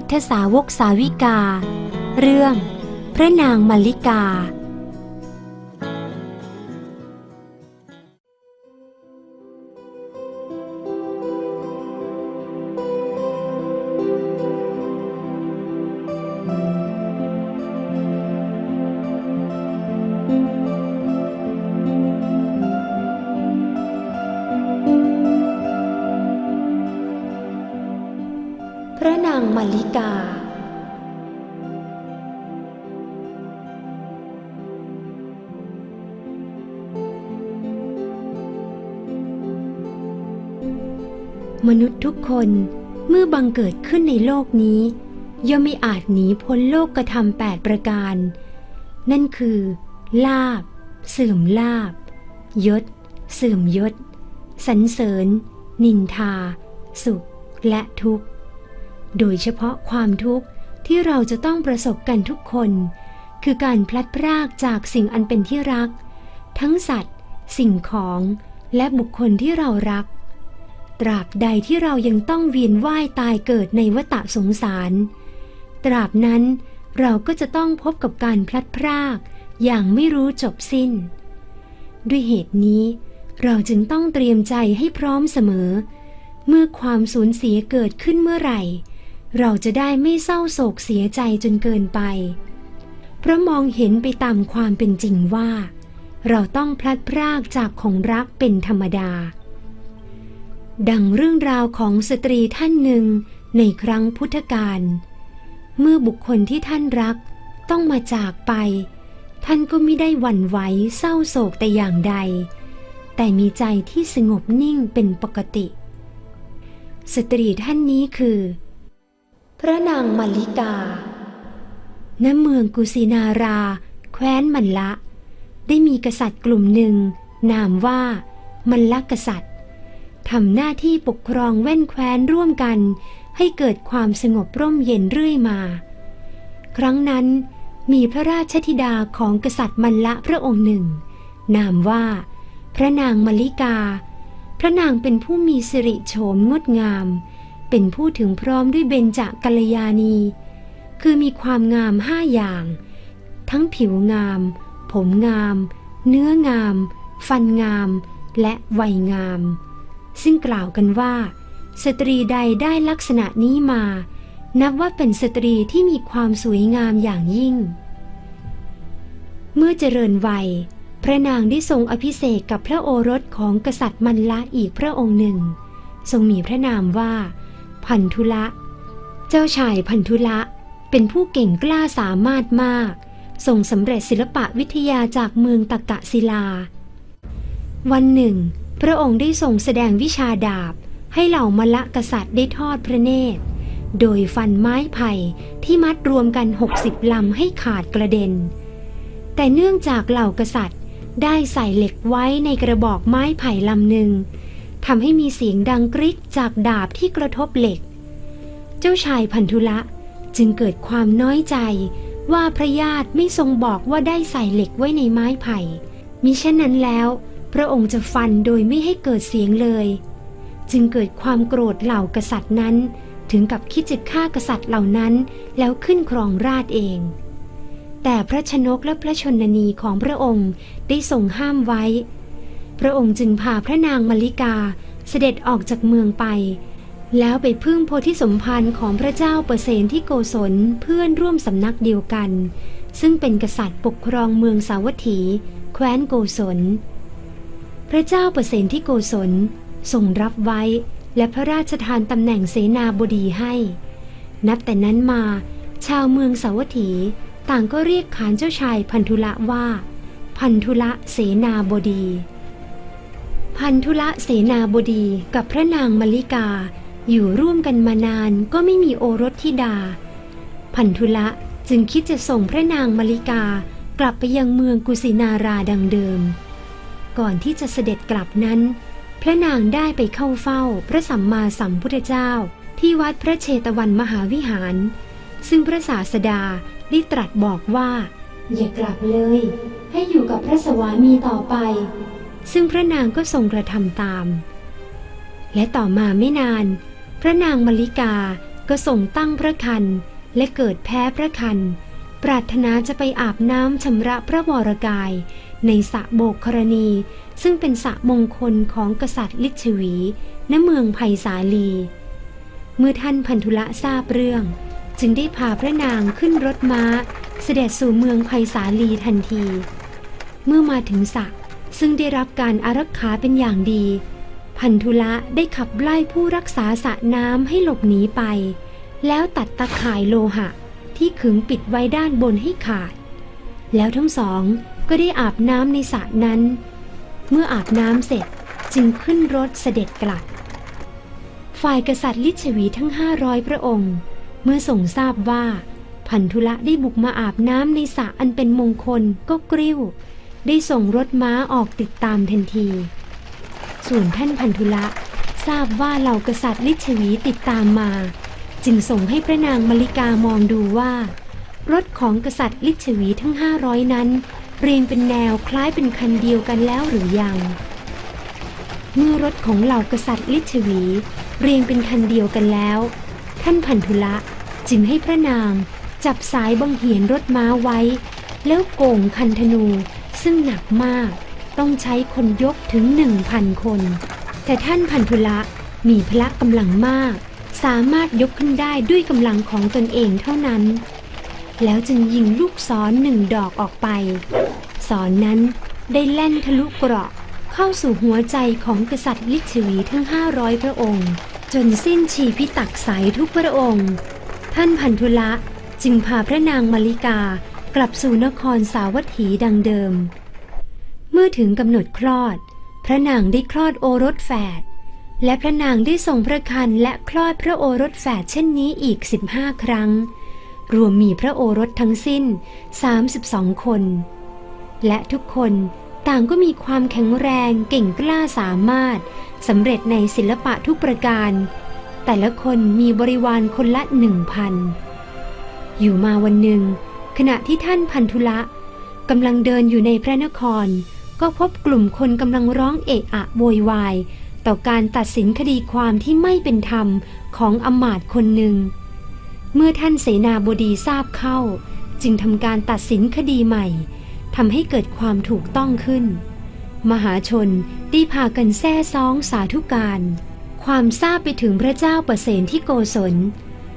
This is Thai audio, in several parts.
พุทธสาวกสาวิกา เรื่อง พระนางมัลลิกา ระนางมัลลิกา มนุษย์ทุกคนเมื่อบังเกิดขึ้นในโลกนี้ ย่อมไม่อาจหนีพ้นโลกกระทำแปดประการ นั่นคือ ลาบ เสื่อมลาบ ยศ เสื่อมยศสรรเสริญ นินทา สุขและทุกข์ โดยเฉพาะความทุกข์ที่เราจะต้องประสบกันทุกคน คือการพลัดพรากจากสิ่งอันเป็นที่รัก ทั้งสัตว์ สิ่งของและบุคคลที่เรารัก ตราบใดที่เรายังต้องเวียนว่ายตายเกิดในวัฏสงสาร ตราบนั้นเราก็จะต้องพบกับการพลัดพรากอย่างไม่รู้จบสิ้น ด้วยเหตุนี้ เราจึงต้องเตรียมใจให้พร้อมเสมอ เมื่อความสูญเสียเกิดขึ้นเมื่อไหร่ เราจะได้ไม่เศร้าโศกเสียใจจนเกินไป เพราะมองเห็นไปตามความเป็นจริงว่า เราต้องพลัดพรากจากของรักเป็นธรรมดา ดังเรื่องราวของสตรีท่านหนึ่งในครั้งพุทธกาล เมื่อบุคคลที่ท่านรักต้องมาจากไป ท่านก็ไม่ได้หวั่นไหวเศร้าโศกแต่อย่างใด แต่มีใจที่สงบนิ่งเป็นปกติ สตรีท่านนี้คือ พระนางมัลลิกา ณ เมืองกุสินารา แคว้นมัลละ ได้มีกษัตริย์กลุ่มหนึ่ง นามว่ามัลละกษัตริย์ทำหน้าที่ปกครองแว่นแคว้นร่วมกันให้เกิดความสงบร่มเย็นเรื่อยมา ครั้งนั้นมีพระราชธิดาของกษัตริย์มัลละพระองค์หนึ่ง นามว่า พระนางมัลลิกา พระนางเป็นผู้มีสิริโฉมงดงาม เป็นผู้ถึงพร้อมด้วยเบญจกัลยาณี คือมีความงามห้าอย่าง ทั้งผิวงาม ผมงาม เนื้องาม ฟันงาม และวัยงาม ซึ่งกล่าวกันว่า สตรีใดได้ลักษณะนี้มา นับว่าเป็นสตรีที่มีความสวยงามอย่างยิ่ง เมื่อเจริญวัย พระนางได้ทรงอภิเษกกับพระโอรสของกษัตริย์มันละอีกพระองค์หนึ่งทรงมีพระนามว่า พันธุละ เจ้าชายพันธุละเป็นผู้เก่งกล้าสามารถมากทรงสำเร็จศิลปะวิทยาจากเมืองตะกะศิลา วันหนึ่ง พระองค์ได้ทรงแสดงวิชาดาบ ให้เหล่ามละกษัตริย์ได้ทอดพระเนตร โดยฟันไม้ไผ่ที่มัดรวมกัน 60 ลำให้ขาดกระเด็น แต่เนื่องจากเหล่ากษัตริย์ได้ใส่เหล็กไว้ในกระบอกไม้ไผ่ลำหนึ่ง ทำให้มีเสียงดังกริกจากดาบที่กระทบเหล็ก เจ้าชายพันธุละจึงเกิดความน้อยใจว่าพระญาติไม่ทรงบอกว่าได้ใส่เหล็กไว้ในไม้ไผ่มิฉะนั้นแล้ว พระองค์จะฟันโดยไม่ให้เกิดเสียงเลย จึงเกิดความโกรธเหล่ากษัตริย์นั้น ถึงกับคิดจะฆ่ากษัตริย์เหล่านั้นแล้วขึ้นครองราชเอง แต่พระชนกและพระชนนีของพระองค์ได้ทรงห้ามไว้ พระองค์จึงพาพระนางมาริกาเสด็จออกจากเมืองไป แล้วไปพึ่งโพธิสมภารของพระเจ้าเปอร์เซนที่โกศลเพื่อนร่วมสำนักเดียวกัน ซึ่งเป็นกษัตริย์ปกครองเมืองสาวัตถี แคว้นโกศล พระเจ้าเปอร์เซนที่โกศลทรงรับไว้และพระราชทานตำแหน่งเสนาบดีให้ นับแต่นั้นมา ชาวเมืองสาวัตถีต่างก็เรียกขานเจ้าชายพันธุละว่า พันธุละเสนาบดี พันธุละเสนาบดีกับพระนางมลิกา อยู่ร่วมกันมานานก็ไม่มีโอรสธิดา พันธุละจึงคิดจะส่งพระนางมลิกากลับไปยังเมืองกุสินาราดังเดิม ก่อนที่จะเสด็จกลับนั้น พระนางได้ไปเข้าเฝ้าพระสัมมาสัมพุทธเจ้าที่วัดพระเชตวันมหาวิหาร ซึ่งพระศาสดาได้ตรัสบอกว่า อย่ากลับเลย ให้อยู่กับพระสวามีต่อไป ซึ่งพระนางก็ทรงกระทำตาม และต่อมาไม่นาน พระนางมลิกาก็ส่งตั้งพระคันและเกิดแพ้พระคันปรารถนาจะไปอาบน้ำชำระพระวรกาย ในสระโบกครณี ซึ่งเป็นสระมงคลของกษัตริย์ลิชวี ณเมืองไผ่สาลี เมื่อท่านพันธุละทราบเรื่อง จึงได้พาพระนางขึ้นรถม้า เสด็จสู่เมืองไผ่สาลีทันที เมื่อมาถึงสระ ซึ่งได้รับการอารักขาเป็นอย่างดี พันธุละได้ขับไล่ผู้รักษาสระน้ำให้หลบหนีไป แล้วตัดตะข่ายโลหะ ที่ขึงปิดไว้ด้านบนให้ขาด แล้วทั้งสองก็ได้อาบน้ำในสระนั้น เมื่ออาบน้ำเสร็จจึงขึ้นรถเสด็จกลับ ฝ่ายกษัตริย์ลิชวีทั้งห้าร้อยพระองค์ เมื่อส่งทราบว่าพันธุละได้บุกมาอาบน้ำในสระอันเป็นมงคลก็กริ้ว ได้ส่งรถม้าออกติดตามทันที ส่วนท่านพันธุละทราบว่าเหล่ากษัตริย์ลิชวีติดตามมา จึงส่งให้พระนางมลิกามองดูว่า รถของกษัตริย์ลิชวีทั้งห้าร้อยนั้น เรียงเป็นแนวคล้ายเป็นคันเดียวกันแล้วหรือยัง เมื่อรถของเหล่ากษัตริย์ลิชวี เรียงเป็นคันเดียวกันแล้ว ท่านพันธุละจึงให้พระนางจับสายบังเหียนรถม้าไว้ แล้วโก่งคันธนู ซึ่งหนักมาก ต้องใช้คนยกถึงหนึ่งพันคน แต่ท่านพันธุละมีพละกำลังมาก สามารถยกขึ้นได้ด้วยกำลังของตนเองเท่านั้น แล้วจึงยิงลูกศรหนึ่งดอกออกไปศรนนั้นได้แล่นทะลุเกราะเข้าสู่หัวใจของกษัตริย์ลิชวีทั้งห้าร้อยพระองค์ จนสิ้นชีพิตักใสทุกพระองค์ ท่านพันธุละจึงพาพระนางมาริกา กลับสู่นครสาวัตถีดังเดิม เมื่อถึงกำหนดคลอด พระนางได้คลอดโอรสแฝด และพระนางได้ทรงพระคันและคลอดพระโอรสแฝดเช่นนี้อีก 15 ครั้ง รวมมีพระโอรสทั้งสิ้น 32 คน และทุกคนต่างก็มีความแข็งแรงเก่งกล้าสามารถสำเร็จในศิลปะทุกประการ แต่ละคนมีบริวารคนละหนึ่งพันอยู่มาวันหนึ่ง ขณะที่ท่านพันธุละกำลังเดินอยู่ในพระนคร ก็พบกลุ่มคนกำลังร้องเอะอะโวยวาย ต่อการตัดสินคดีความที่ไม่เป็นธรรมของอมาตคนหนึ่ง เมื่อท่านเสนาบดีทราบเข้า จึงทำการตัดสินคดีใหม่ทำให้เกิดความถูกต้องขึ้น มหาชนได้พากันแซ่ซ้องสาธุการ ความทราบไปถึงพระเจ้าประเสนที่โกศล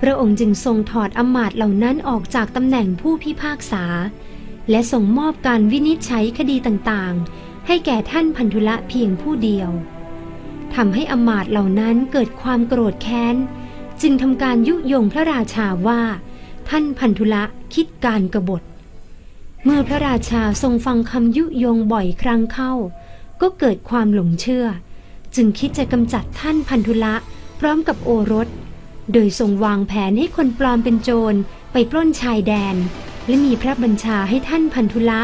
พระองค์จึงทรงถอดอมาตยเหล่านั้นออกจากตำแหน่งผู้พิพากษา และส่งมอบการวินิจฉัยคดีต่างๆ ให้แก่ท่านพันธุละเพียงผู้เดียวทำให้อมาตเหล่านั้นเกิดความโกรธแค้น จึงทำการยุยงพระราชาว่า ท่านพันธุละคิดการกบฏ เมื่อพระราชาทรงฟังคำยุยงบ่อยครั้งเข้า ก็เกิดความหลงเชื่อ จึงคิดจะกำจัดท่านพันธุละพร้อมกับโอรส โดยทรงวางแผนให้คนปลอมเป็นโจรไปปล้นชายแดน และมีพระบัญชาให้ท่านพันธุละ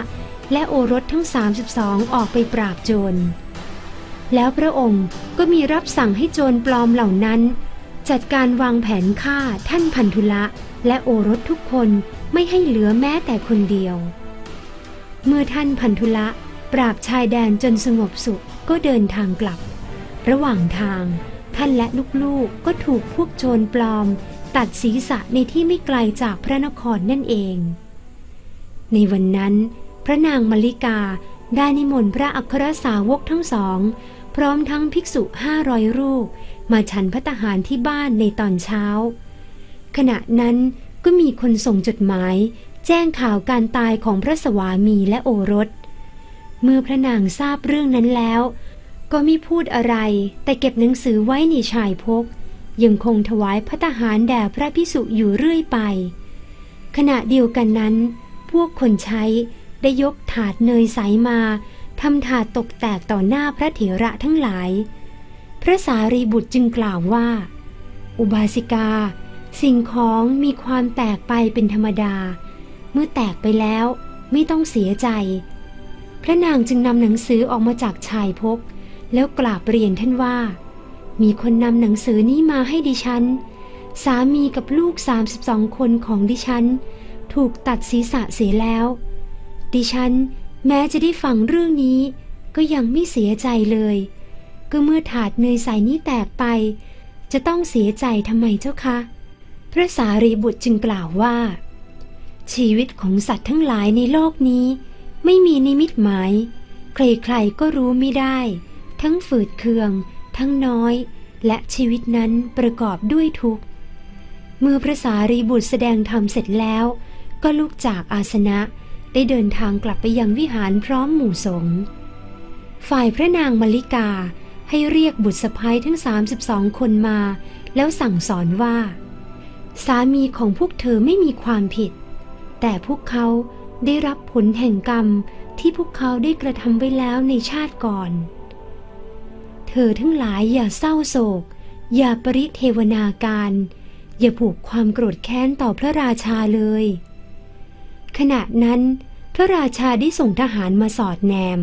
และโอรสทั้ง 32 ออกไปปราบโจร แล้วพระองค์ก็มีรับสั่งให้โจรปลอมเหล่านั้น จัดการวางแผนฆ่าท่านพันธุละ และโอรสทุกคนไม่ให้เหลือแม้แต่คนเดียว เมื่อท่านพันธุละ ปราบชายแดนจนสงบสุขก็เดินทางกลับ ระหว่างทาง ท่านและลูกๆก็ถูกพวกโจรปลอม ตัดศีรษะในที่ไม่ไกลจากพระนครนั่นเอง ในวันนั้น พระนางมลิกาได้นิมนต์พระอัครสาวกทั้งสอง พร้อมทั้งภิกษุห้าร้อยรูป มาฉันพัตหารที่บ้านในตอนเช้า ขณะนั้นก็มีคนส่งจดหมาย แจ้งข่าวการตายของพระสวามีและโอรส เมื่อพระนางทราบเรื่องนั้นแล้ว ก็ไม่พูดอะไร แต่เก็บหนังสือไว้ในชายพก ยังคงถวายพระทหารแด่พระพิสุอยู่เรื่อยไป ขณะเดียวกันนั้น พวกคนใช้ได้ยกถาดเนยใสมาทำถาดตกแตกต่อหน้าพระเถระทั้งหลาย พระสารีบุตรจึงกล่าวว่า อุบาสิกา สิ่งของมีความแตกไปเป็นธรรมดา เมื่อแตกไปแล้วไม่ต้องเสียใจ พระนางจึงนำหนังสือออกมาจากชายพก แล้วกราบเรียนท่านว่า มีคนนำหนังสือนี้มาให้ดิฉัน สามีกับลูก 32 คนของดิฉัน ถูกตัดศีรษะเสียแล้ว ดิฉันแม้จะได้ฟังเรื่องนี้ ก็ยังไม่เสียใจเลย ก็เมื่อถาดเนยใสนี้แตกไป จะต้องเสียใจทำไมเจ้าคะ พระสารีบุตรจึงกล่าวว่า ชีวิตของสัตว์ทั้งหลายในโลกนี้ ไม่มีนิมิตหมาย ใครๆก็รู้ไม่ได้ ทั้งฝืดเคือง ทั้งน้อย และชีวิตนั้นประกอบด้วยทุกข์เมื่อพระสารีบุตรแสดงธรรมเสร็จแล้ว ก็ลุกจากอาสนะได้เดินทางกลับไปยังวิหารพร้อมหมู่สงฆ์ฝ่ายพระนางมลิกาให้เรียกบุตรสะพ้ยทั้ง 32 คนมา แล้วสั่งสอนว่า สามีของพวกเธอไม่มีความผิด แต่พวกเขาได้รับผลแห่งกรรมที่พวกเขาได้กระทำไว้แล้วในชาติก่อน เธอทั้งหลายอย่าเศร้าโศก อย่าปริเทวนาการ อย่าผูกความโกรธแค้นต่อพระราชาเลย ขณะนั้น พระราชาได้ส่งทหารมาสอดแนม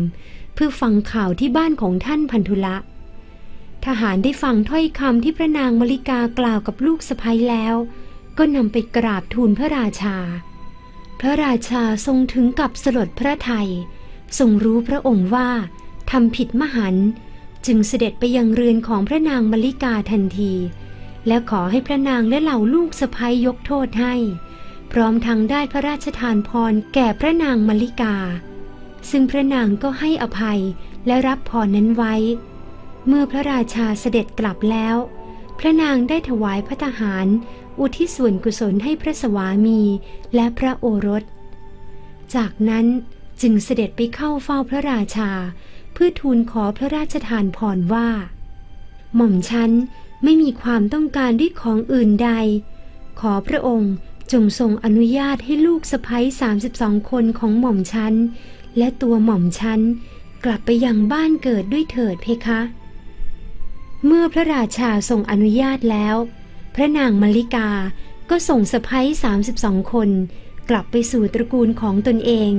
เพื่อฟังข่าวที่บ้านของท่านพันธุละ ทหารได้ฟังถ้อยคำที่พระนางมลิกากล่าวกับลูกสะพ้ยแล้ว ก็นำไปกราบทูลพระราชา พระราชาทรงถึงกับสลดพระไทยทรงรู้พระองค์ว่าทำผิดมหันต์ จึงเสด็จไปยังเรือนของพระนางมลิกาทันที และขอให้พระนางและเหล่าลูกสะพ้ยยกโทษให้ พร้อมทั้งได้พระราชทานพรแก่พระนางมลิกา ซึ่งพระนางก็ให้อภัยและรับพรนั้นไว้ เมื่อพระราชาเสด็จกลับแล้ว พระนางได้ถวายพระทหาร อุทิศส่วนกุศลให้พระสวามีและพระโอรส จากนั้นจึงเสด็จไปเข้าเฝ้าพระราชา พื่อทูลขอพระราชทานพรว่า หม่อมฉันไม่มีความต้องการด้วยของอื่นใด ขอพระองค์จงทรงอนุญาตให้ลูกสะใภ้32 คนของหม่อมฉันและตัวหม่อมฉันกลับไปยังบ้านเกิดด้วยเถิดเพคะ เมื่อพระราชาทรงอนุญาตแล้ว พระนางมลิกาก็ส่งสะพ้ย32 คน กลับไปสู่ตระกูลของตนเอง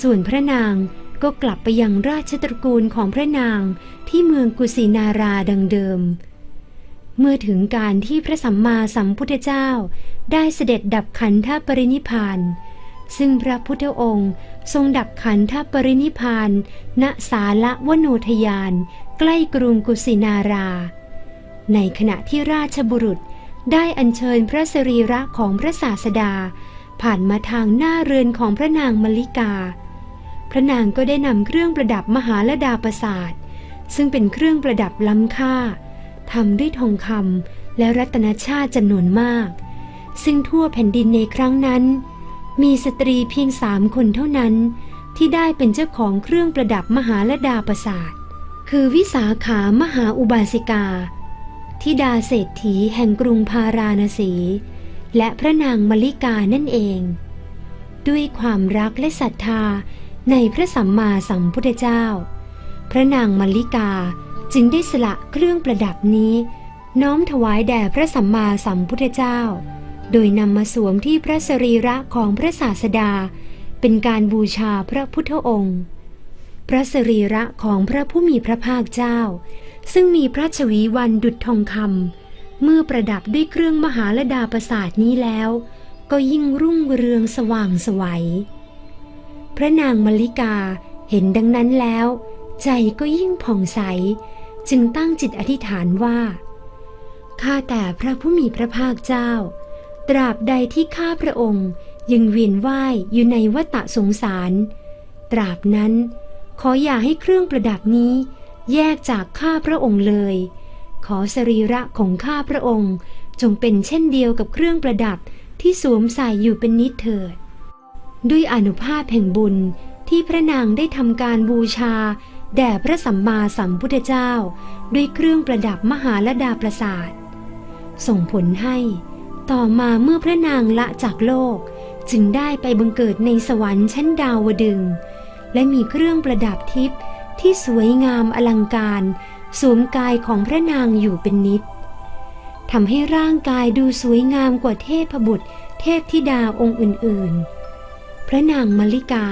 ส่วนพระนาง ก็กลับไปยังราชตระกูลของพระนางที่เมืองกุสินาราดังเดิม เมื่อถึงการที่พระสัมมาสัมพุทธเจ้าได้เสด็จดับขันธปรินิพานซึ่งพระพุทธองค์ทรงดับขันธปรินิพพานณสาละวโนทยาน ใกล้กรุงกุสินารา ในขณะที่ราชบุรุษได้อัญเชิญพระสรีระของพระศาสดา ผ่านมาทางหน้าเรือนของพระนางมลิกา พระนางก็ได้นำเครื่องประดับมหาลดาประสาทซึ่งเป็นเครื่องประดับล้ำค่าทำด้วยทองคำและรัตนชาติจำนวนมาก ซึ่งทั่วแผ่นดินในครั้งนั้น มีสตรีเพียงสามคนเท่านั้น ที่ได้เป็นเจ้าของเครื่องประดับมหาลดาประสาทคือวิสาขามหาอุบาสิกาทิดาเศรษฐีแห่งกรุงพาราณสี และพระนางมลิกานั่นเอง ด้วยความรักและศรัทธา ในพระสัมมาสัมพุทธเจ้า พระนางมัลิกาจึงได้สละเครื่องประดับนี้ น้อมถวายแด่พระสัมมาสัมพุทธเจ้า โดยนำมาสวมที่พระสรีระของพระศาสดา เป็นการบูชาพระพุทธองค์ พระสรีระของพระผู้มีพระภาคเจ้า ซึ่งมีพระชวีวันดุจทองคำเมื่อประดับด้วยเครื่องมหาลดาประสาทนี้แล้ว ก็ยิ่งรุ่งเรืองสว่างสวัย พระนางมลิกาเห็นดังนั้นแล้ว ใจก็ยิ่งผ่องใส จึงตั้งจิตอธิษฐานว่า ข้าแต่พระผู้มีพระภาคเจ้า ตราบใดที่ข้าพระองค์ยังเวียนว่ายอยู่ในวัฏสงสาร ตราบนั้น ขออย่าให้เครื่องประดับนี้แยกจากข้าพระองค์เลย ขอสรีระของข้าพระองค์จงเป็นเช่นเดียวกับเครื่องประดับที่สวมใส่อยู่เป็นนิดเถิด ด้วยอนุภาพแห่งบุญที่พระนางได้ทำการบูชา แด่พระสัมมาสัมพุทธเจ้า ด้วยเครื่องประดับมหาลดาประสาท ส่งผลให้ ต่อมาเมื่อพระนางละจากโลก จึงได้ไปบังเกิดในสวรรค์ชั้นดาวดึง และมีเครื่องประดับทิพย์ที่สวยงามอลังการสวมกายของพระนางอยู่เป็นนิดทำให้ร่างกายดูสวยงามกว่าเทพบุตร เทพธิดาองค์อื่นๆ ระนางมลิกา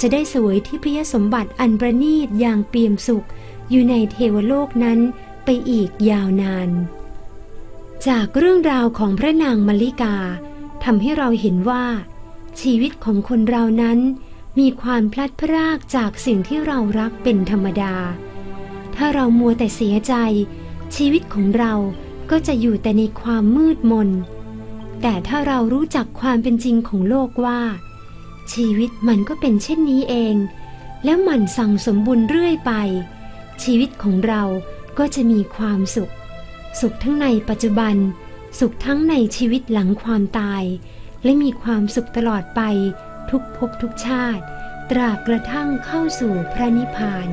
จะได้สวยที่พยสมบัติอันประณีตอย่างเปี่ยมสุขอยู่ในเทวโลกนั้นไปอีกยาวนาน จากเรื่องราวของพระนางมลิกาทำให้เราเห็นว่า ชีวิตของคนเรานั้น มีความพลัดพรากจากสิ่งที่เรารักเป็นธรรมดา ถ้าเรามัวแต่เสียใจ ชีวิตของเราก็จะอยู่แต่ในความมืดมน แต่ถ้าเรารู้จักความเป็นจริงของโลกว่า ชีวิตมันก็เป็นเช่นนี้เอง แล้วมันสั่งสมบุญเรื่อยไป ชีวิตของเราก็จะมีความสุข สุขทั้งในปัจจุบัน สุขทั้งในชีวิตหลังความตาย และมีความสุขตลอดไปทุกภพทุกชาติ ตราบกระทั่งเข้าสู่พระนิพพาน